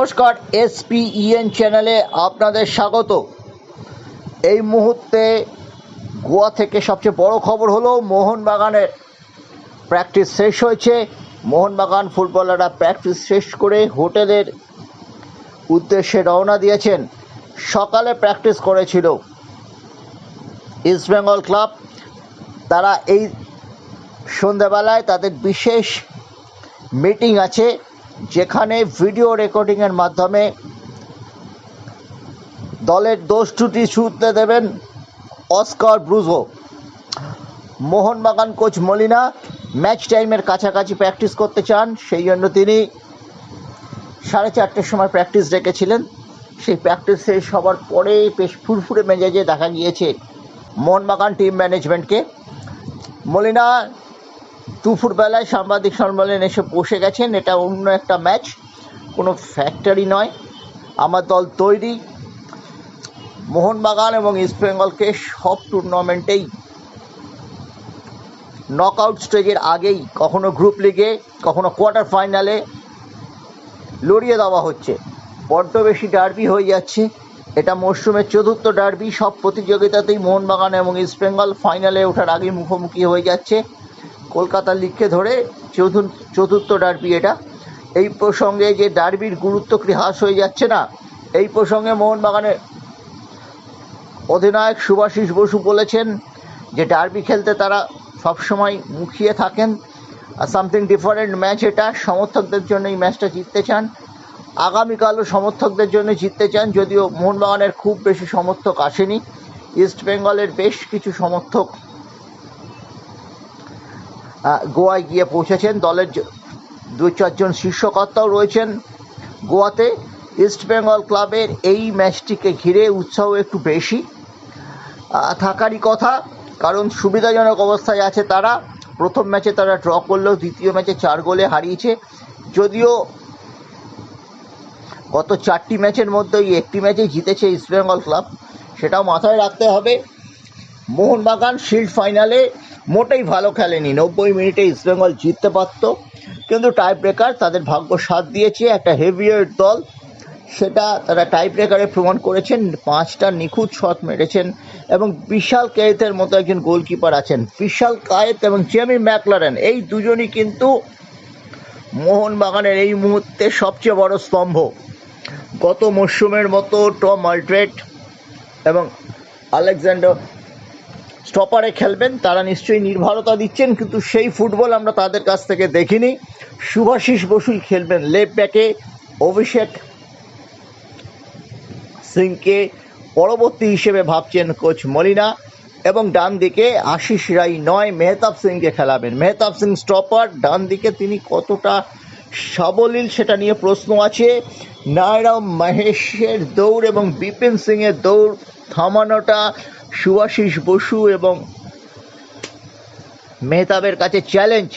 নমস্কার এসপিইএন চ্যানেলে আপনাদের স্বাগত। এই মুহূর্তে গোয়া থেকে সবচেয়ে বড় খবর হলো মোহনবাগানের প্র্যাকটিস শেষ হয়েছে। মোহনবাগান ফুটবলাররা প্র্যাকটিস শেষ করে হোটেলের উদ্দেশ্যে রওনা দিয়েছেন। সকালে প্র্যাকটিস করেছিল ইস্টবেঙ্গল ক্লাব তারা এই সন্ধ্যাবেলায় তাদের বিশেষ মিটিং আছে। যেখানে ভিডিও রেকর্ডিংয়ের মাধ্যমে দলের দোষ ত্রুটি শুনতে দেবেন Oscar Bruzon. Mohun Bagan coach Molina match টাইমের কাছাকাছি প্র্যাকটিস করতে চান, সেই জন্য তিনি সাড়ে চারটের সময় প্র্যাকটিস রেখেছিলেন। সেই প্র্যাকটিস শেষ হবার পরে বেশ ফুরফুরে মেজাজে দেখা গিয়েছে মোহনবাগান টিম ম্যানেজমেন্টকে। মলিনা দুপুরবেলায় সাংবাদিক সম্মেলনে এসে বসে গেছেন। এটা অন্য একটা ম্যাচ, কোনো ফ্যাক্টরি নয়। আমার দল তৈরি। মোহনবাগান এবং ইস্টবেঙ্গলকে সব টুর্নামেন্টেই নকআউট স্টেজের আগেই কখনো গ্রুপ লিগে কখনো কোয়ার্টার ফাইনালে লড়িয়ে দেওয়া হচ্ছে। বড্ড বেশি ডার্বি হয়ে যাচ্ছে। এটা মরশুমের চতুর্থ ডার্বি সব প্রতিযোগিতাতেই মোহনবাগান এবং ইস্টবেঙ্গল ফাইনালে ওঠার আগে মুখোমুখি হয়ে যাচ্ছে। কলকাতা লিগকে ধরে চতুর্থ চতুর্থ ডার্বি এটা। এই প্রসঙ্গে যে ডার্বির গুরুত্ব হ্রাস হয়ে যাচ্ছে না, এই প্রসঙ্গে মোহনবাগানের অধিনায়ক সুভাষিস বসু বলেছেন যে ডার্বি খেলতে তারা সবসময় মুখিয়ে থাকেন। সামথিং ডিফারেন্ট ম্যাচ এটা, সমর্থকদের জন্য এই ম্যাচটা জিততে চান। আগামীকালও সমর্থকদের জন্য জিততে চান, যদিও মোহনবাগানের খুব বেশি সমর্থক আসেনি। ইস্ট বেঙ্গলের বেশ কিছু সমর্থক গোয়ায় গিয়ে পৌঁছেছেন। দলের দু চারজন শীর্ষকর্তাও রয়েছেন। গোয়াতে ইস্ট বেঙ্গল ক্লাবের এই ম্যাচটিকে ঘিরে উৎসাহ একটু বেশি। থাকারই কথা, কারণ সুবিধাজনক অবস্থায় আছে তারা। প্রথম ম্যাচে তারা ড্র করলেও দ্বিতীয় ম্যাচে চার গোলে হারিয়েছে। যদিও গত চারটি ম্যাচের মধ্যেই একটি ম্যাচে জিতেছে ইস্টবেঙ্গল ক্লাব, সেটাও মাথায় রাখতে হবে। মোহনবাগান শিল্ড ফাইনালে মোটেই ভালো খেলেনি। নব্বই মিনিটে ইস্টবেঙ্গল জিততে পারত। কিন্তু টাই ব্রেকার তাদের ভাগ্য সাথ দিয়েছে একটা হেভিওয়েট দল। সেটা তারা টাই ব্রেকারে প্রমাণ করেছেন। পাঁচটা নিখুঁত শট মেরেছেন এবং বিশাল কায়েতের মতো একজন গোলকিপার আছেন। বিশাল কায়েত এবং জেমি ম্যাকলারেন, এই দুজনই কিন্তু মোহনবাগানের এই মুহূর্তে সবচেয়ে বড় স্তম্ভ। গত মরশুমের মতো টম আলট্রেট এবং আলেকজান্ডার স্টপারে খেলবেন, তারা নিশ্চয়ই নির্ভরতা দিচ্ছেন, কিন্তু সেই ফুটবল আমরা তাদের কাছ থেকে দেখিনি। শুভাশিস বসুই খেলবেন লেফট ব্যাকে অভিষেক সিংকে পরবর্তী হিসেবে ভাবছেন কোচ মলিনা, এবং ডান দিকে আশিস রাই নয়, মেহতাব সিংকে খেলাবেন। মেহতাব সিং স্টপার ডান দিকে তিনি কতটা সাবলীল সেটা নিয়ে প্রশ্ন আছে। নায়রাম মহেশের দৌড় এবং বিপিন সিংয়ের দৌড় থামানোটা সুভাশিস বসু এবং মেহতাবের কাছে চ্যালেঞ্জ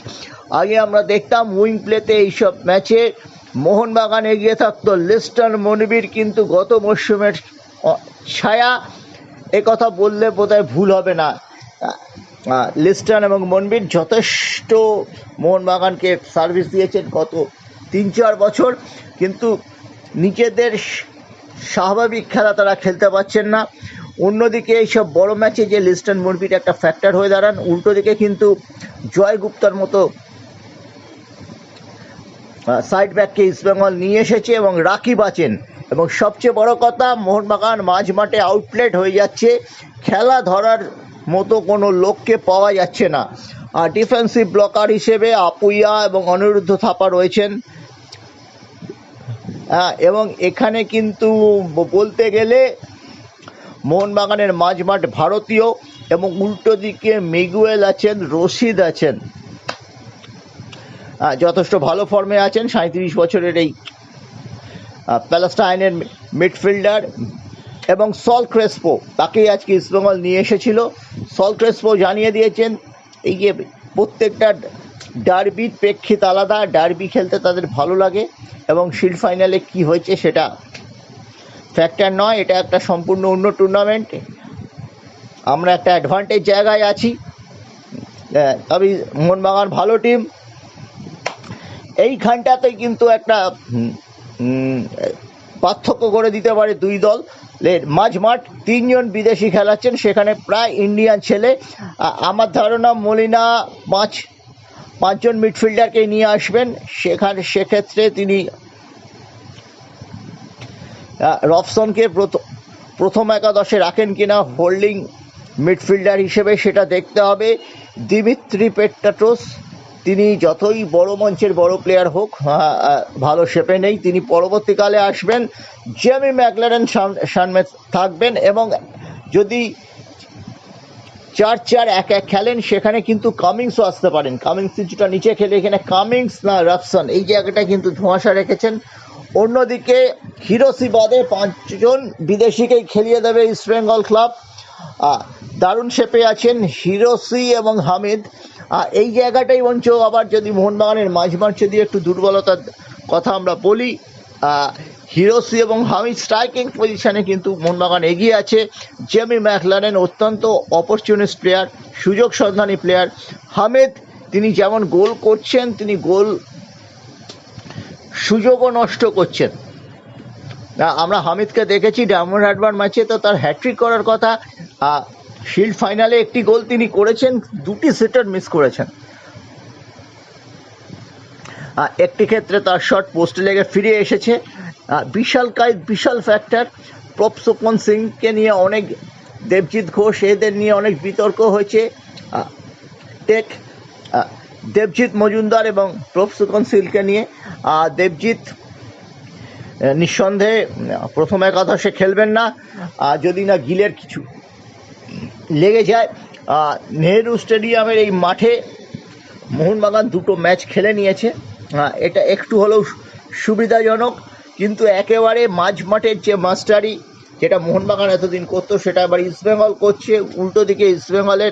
আগে আমরা দেখতাম উইং প্লেতে এইসব ম্যাচে মোহনবাগান এগিয়ে থাকতো লিস্টন মনিবির কিন্তু গত মরশুমের ছায়া এ কথা বললে বোধহয় ভুল হবে না। লিস্টন এবং মনবির যথেষ্ট মোহনবাগানকে সার্ভিস দিয়েছেন গত তিন চার বছর, কিন্তু নিজেদের স্বাভাবিক খেলা তারা খেলতে পারছেন না। অন্যদিকে এইসব বড় ম্যাচে যে লিস্টন মুরবির একটা ফ্যাক্টর হয়ে দাঁড়ান, উল্টো দিকে কিন্তু জয় গুপ্তার মতো সাইড ব্যাককে ইস্টবেঙ্গল নিয়ে এসেছে এবং রাকিব আছেন এবং সবচেয়ে বড় কথা, মোহনবাগান মাঝ মাঠে আউটলেট হয়ে যাচ্ছে। খেলা ধরার মতো কোনো লোককে পাওয়া যাচ্ছে না। আর ডিফেন্সিভ ব্লকার হিসেবে আপুইয়া এবং অনিরুদ্ধ থাপা রয়েছেন। এবং এখানে কিন্তু বলতে গেলে মোহনবাগানের মাঝমাঠ ভারতীয় এবং উল্টো দিকে মিগুয়েল আছেন, রশিদ আছেন। যথেষ্ট ভালো ফর্মে আছেন সাঁত্রিশ বছরের এই প্যালেস্টাইনের মিডফিল্ডার এবং সল ক্রেসপো। তাকেই আজকে ইস্টবেঙ্গল নিয়ে এসেছিল। সল ক্রেসপো জানিয়ে দিয়েছেন, এই যে প্রত্যেকটা ডার্বির প্রেক্ষিত আলাদা, ডার্বি খেলতে তাদের ভালো লাগে এবং শিল্ড ফাইনালে কি হয়েছে সেটা ফ্যাক্টর নয় এটা একটা সম্পূর্ণ অন্য টুর্নামেন্ট আমরা একটা অ্যাডভান্টেজ জায়গায় আছি। আহ, তবে মোহনবাগান ভালো টিম এইখানটাতে কিন্তু একটা পার্থক্য করে দিতে পারে দুই দল। লে- মাঝমাঠ তিনজন বিদেশি খেলাচ্ছেন সেখানে প্রায় ইন্ডিয়ান ছেলে। আমার ধারণা মলিনা পাঁচ পাঁচজন মিডফিল্ডারকে নিয়ে আসবেন। সেখানে সেক্ষেত্রে তিনি রবসনকে প্রথ- প্রথম একাদশে রাখেন কিনা হোল্ডিং মিডফিল্ডার হিসেবে সেটা দেখতে হবে। দিমিত্রি পেট্টাটোস তিনি যতই বড় মঞ্চের বড় প্লেয়ার হোক ভালো শেপে নেই। তিনি পরবর্তীকালে আসবেন। জেমি ম্যাকলারেন সামনে থাকবেন এবং যদি চার চার এক এক খেলেন, সেখানে কিন্তু কামিংসও আসতে পারেন। কামিংস কিছুটা নিচে খেলে এখানে কামিংস না রাফসান। এই জায়গাটা কিন্তু ধোঁয়াশা রেখেছেন। অন্যদিকে হিরোসি বাদে পাঁচজন বিদেশিকেই খেলিয়ে দেবে ইস্ট বেঙ্গল ক্লাব। দারুণ শেপে আছেন হিরোসি এবং হামিদ। এই জায়গাটাই বঞ্চ আবার যদি মোহনবাগানের মাঝমার্চে দিয়ে একটু দুর্বলতার কথা আমরা বলি হিরোসি এবং হামিদ স্ট্রাইকিং পজিশনে কিন্তু মোহনবাগান এগিয়ে আছে। জেমি ম্যাকলারেন অত্যন্ত অপরচুনিস্ট প্লেয়ার সুযোগ সন্ধানী প্লেয়ার হামিদ, তিনি যেমন গোল করছেন, তিনি গোল সুযোগও নষ্ট করছেন। আমরা হামিদকে দেখেছি, ডায়মন্ড হারবার ম্যাচে তো তার হ্যাট্রিক করার কথা। শিল্ড ফাইনালে একটি গোল তিনি করেছেন, দুটি সেটার মিস করেছেন। একটি ক্ষেত্রে তার শট পোস্টে লেগে ফিরে এসেছে। বিশাল কায় বিশাল ফ্যাক্টর প্রপসোপন সিংকে নিয়ে অনেক দেবজিৎ ঘোষ, এদের নিয়ে অনেক বিতর্ক হয়েছে। টেক দেবজিৎ মজুমদার এবং প্রপ প্রপসোপন সিংকে নিয়ে। দেবজিৎ নিঃসন্দেহে প্রথম একাদশে খেলবেন না। আহ, যদি না গিলের কিছু লেগে যায় নেহেরু স্টেডিয়ামের এই মাঠে মোহনবাগান দুটো ম্যাচ খেলে নিয়েছে। এটা একটু হলেও সুবিধাজনক কিন্তু একেবারে মাঝ মাঠের যে মাস্টারি যেটা মোহনবাগান এতদিন করতো সেটা আবার ইস্টবেঙ্গল করছে। উল্টো দিকে ইস্টবেঙ্গলের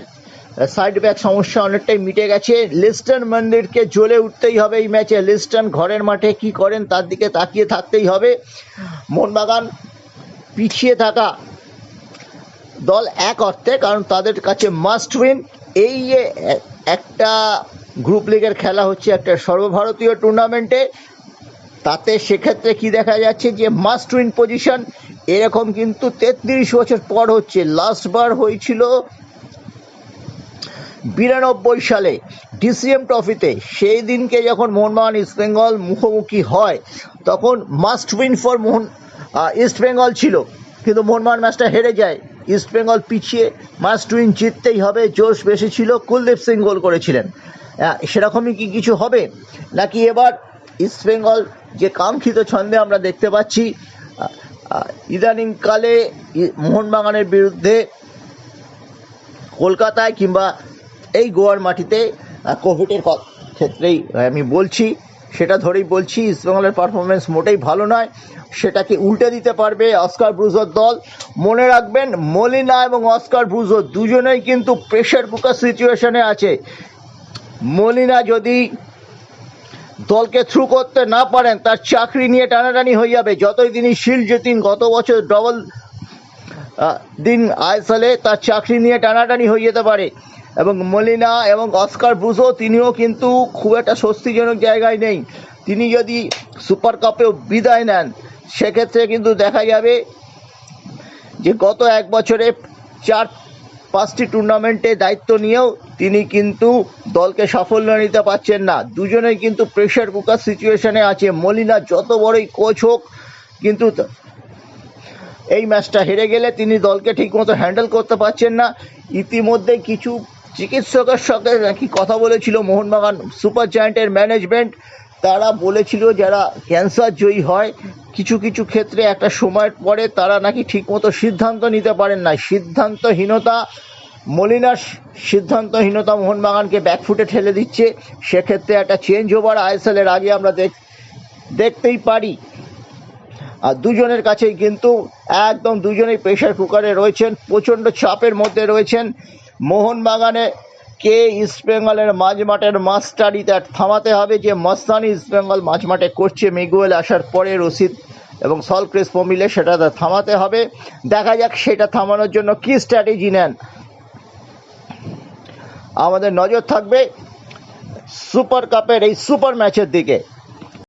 সাইড ব্যাক সমস্যা অনেকটাই মিটে গেছে। লিস্টন মন্দিরকে জ্বলে উঠতেই হবে এই ম্যাচে লিস্টন ঘরের মাঠে কি করেন তার দিকে তাকিয়ে থাকতেই হবে। মোহনবাগান পিছিয়ে থাকা দল এক অর্থে, কারণ তাদের কাছে মাস্ট উইন এই একটা গ্রুপ লিগের খেলা হচ্ছে একটা সর্বভারতীয় টুর্নামেন্টে তাতে সেক্ষেত্রে কি দেখা যাচ্ছে যে মাস্ট উইন পজিশন এরকম কিন্তু তেত্রিশ বছর পর হচ্ছে। লাস্টবার হয়েছিল বিরানব্বই সালে ডিসিএম ট্রফিতে সেই দিনকে যখন মোহনবাগান ইস্ট বেঙ্গল মুখোমুখি হয়, তখন must win for Mohun East Bengal ছিল। কিন্তু মোহনবাগান ম্যাচটা হেরে যায়। ইস্ট বেঙ্গল পিছিয়ে মাস্ট উইন জিততেই হবে, জোশ বেশি ছিল, কুলদীপ সিং গোল করেছিলেন। সেরকমই কি কিছু হবে? নাকি এবার ইস্ট বেঙ্গল যে কাঙ্ক্ষিত ছন্দে আমরা দেখতে পাচ্ছি ইদানিংকালে মোহনবাগানের বিরুদ্ধে কলকাতায় কিংবা এই গোয়ার মাটিতে কোভিডের ক্ষেত্রেই আমি বলছি, সেটা ধরেই বলছি ইস্টবেঙ্গলের পারফরমেন্স মোটেই ভালো নয়। সেটাকে উল্টে দিতে পারবে অস্কার ব্রুজোর দল। মনে রাখবেন, মলিনা এবং অস্কার ব্রুজো দুজনেই কিন্তু প্রেশার কুকার সিচুয়েশনে আছে। মলিনা যদি দলকে থ্রু করতে না পারেন, তার চাকরি নিয়ে টানাটানি হয়ে যাবে। যতই তিনি শিল্ড জেতিন গত বছর ডবল দিন আইএসএলে তার চাকরি নিয়ে টানাটানি হয়ে যেতে পারে। এবং মলিনা এবং অস্কার ব্রুজো, তিনিও কিন্তু খুব একটা স্বস্তিজনক জায়গায় নেই। তিনি যদি সুপার কাপেও বিদায় নেন, সেক্ষেত্রে কিন্তু দেখা যাবে যে গত এক বছরে চার, পাঁচটি টুর্নামেন্টে দায়িত্ব নিয়েও তিনি কিন্তু দলকে সাফল্য নিতে পারছেন না। দুজনেই কিন্তু প্রেশার কুকার সিচুয়েশনে আছে। মলিনা যত বড়ই কোচ হোক, কিন্তু এই ম্যাচটা হেরে গেলে তিনি দলকে ঠিকমতো হ্যান্ডেল করতে পারছেন না। ইতিমধ্যে কিছু চিকিৎসকের সঙ্গে নাকি কথা বলেছিল মোহনবাগান সুপার জায়ান্টের ম্যানেজমেন্ট। তারা বলেছিল যারা ক্যান্সার জয়ী হয়, কিছু কিছু ক্ষেত্রে একটা সময়ের পরে তারা নাকি ঠিকমতো সিদ্ধান্ত নিতে পারেন না। সিদ্ধান্তহীনতা মলিনার সিদ্ধান্তহীনতা মোহনবাগানকে ব্যাকফুটে ঠেলে দিচ্ছে। সেক্ষেত্রে একটা চেঞ্জ ওভার আইএসএলের আগে আমরা দেখ, দেখতেই পারি। আর দুজনের কাছেই কিন্তু একদম দুজনেই প্রেশার কুকারে রয়েছেন, প্রচণ্ড চাপের মধ্যে রয়েছেন। মোহনবাগানে কে ইস্টবেঙ্গলের মাঝমাঠের মাস্টারি তার থামাতে হবে? যে মস্তানি ইস্টবেঙ্গল মাঝমাঠে করছে মিগুয়েল আসার পরে রশিদ এবং সল ক্রিস্প মিলে সেটা থামাতে হবে। দেখা যাক সেটা থামানোর জন্য কী স্ট্র্যাটেজি নেন। আমাদের নজর থাকবে সুপার কাপের এই সুপার ম্যাচের দিকে।